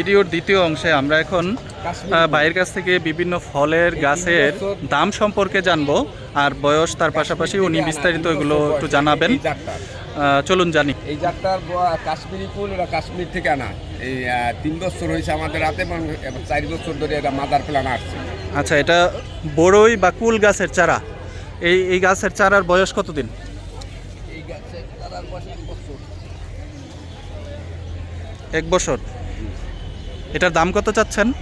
ভিডিওর দ্বিতীয় অংশে আমরা এখন ভাইয়ের কাছ থেকে বিভিন্ন ফলের গাছের দাম সম্পর্কে জানব আর বয়স তার পাশাপাশি উনি বিস্তারিত এগুলো একটু জানাবেন। চলুন জানি। এই জাতটার কাশ্মীরি ফুল এটা কাশ্মীর থেকে আনা। এই তিন বছর হয়েছে আমাদের হাতে এবং চার বছর ধরে এটা মাদার প্লান আসছে। আচ্ছা এটা বড়ই বা কুল গাছের চারা? এই এই গাছের চারার বয়স কতদিন? এই গাছে তারার বয়স এক বছর। এক বছর। এটার দাম কত চাচ্ছেন?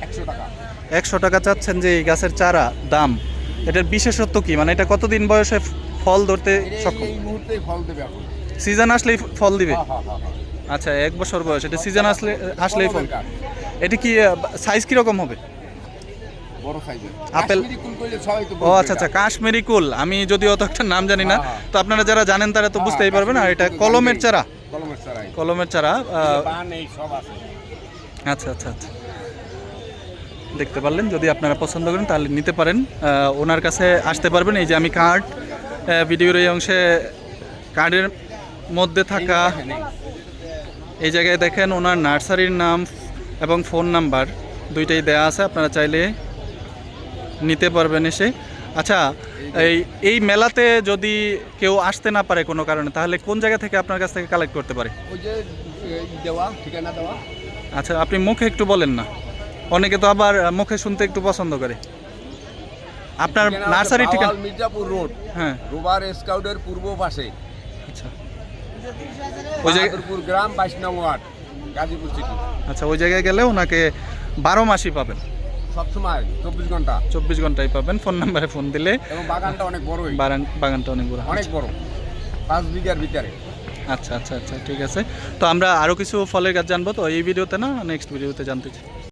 একশো টাকা। একশো টাকা চাচ্ছেন যে এই গাছের চারা দাম। এটার বিশেষত্ব কি? মানে এটা কতদিন বয়সে ফল ধরতে সক্ষম? সিজন আসলেই ফল দিবে? হ্যাঁ, হ্যাঁ, হ্যাঁ। আচ্ছা এক বছর বয়স। এটা সিজন আসলে আসলেই ফল। এটা কি সাইজ কীরকম হবে? আপেল- ও আচ্ছা আচ্ছা। কাশ্মীরি কুল। আমি যদিও অত একটা নাম জানি না। তো আপনারা যারা জানেন তারা তো বুঝতেই পারবেন। আর এটা কলমের চারা। কলমের চারাই কলমের চারা আচ্ছা আচ্ছা আচ্ছা। দেখতে পারলেন, যদি আপনারা পছন্দ করেন তাহলে নিতে পারেন। ওনার কাছে আসতে পারবেন, এই যে আমি কার্ড ভিডিওর এই অংশে কার্ডের মধ্যে থাকা এই জায়গায় দেখেন ওনার নার্সারির নাম এবং ফোন নাম্বার দুইটাই দেয়া আছে, আপনারা চাইলে নিতে পারবেন এসে। আচ্ছা এই এই মেলাতে যদি কেউ আসতে না পারে কোনো কারণে, তাহলে কোন জায়গা থেকে আপনার কাছ থেকে কালেক্ট করতে পারে? ওই যে দেওয়া, ঠিকানা দেওয়া। আচ্ছা আপনি মুখে একটু বলেন না। অনেকে তো আবার মুখে শুনতে একটু পছন্দ করে। আপনার নার্সারি ঠিকানা? মির্জাপুর রোড। হ্যাঁ। রোবার স্কাউটের পূর্ব পাশে। আচ্ছা। ওই জায়গায় বাহাদুরপুর গ্রাম বাইশ নং ওয়ার্ড গাজীপুর সিটি আচ্ছা ওই জায়গায় গেলে ওনাকে বারো মাসই পাবেন। সবসময় চব্বিশ ঘণ্টা। চব্বিশ ঘন্টাই পাবেন ফোন নাম্বারে ফোন দিলে এবং বাগানটা অনেক বাগান বাগানটা অনেক বড়। অনেক বড়। পাঁচ বিঘার ভিতরে। আচ্ছা আচ্ছা আচ্ছা ঠিক আছে। তো আমরা আরও কিছু ফলের গাছ জানব, তো এই ভিডিওতে না নেক্সট ভিডিওতে জানতে চাই।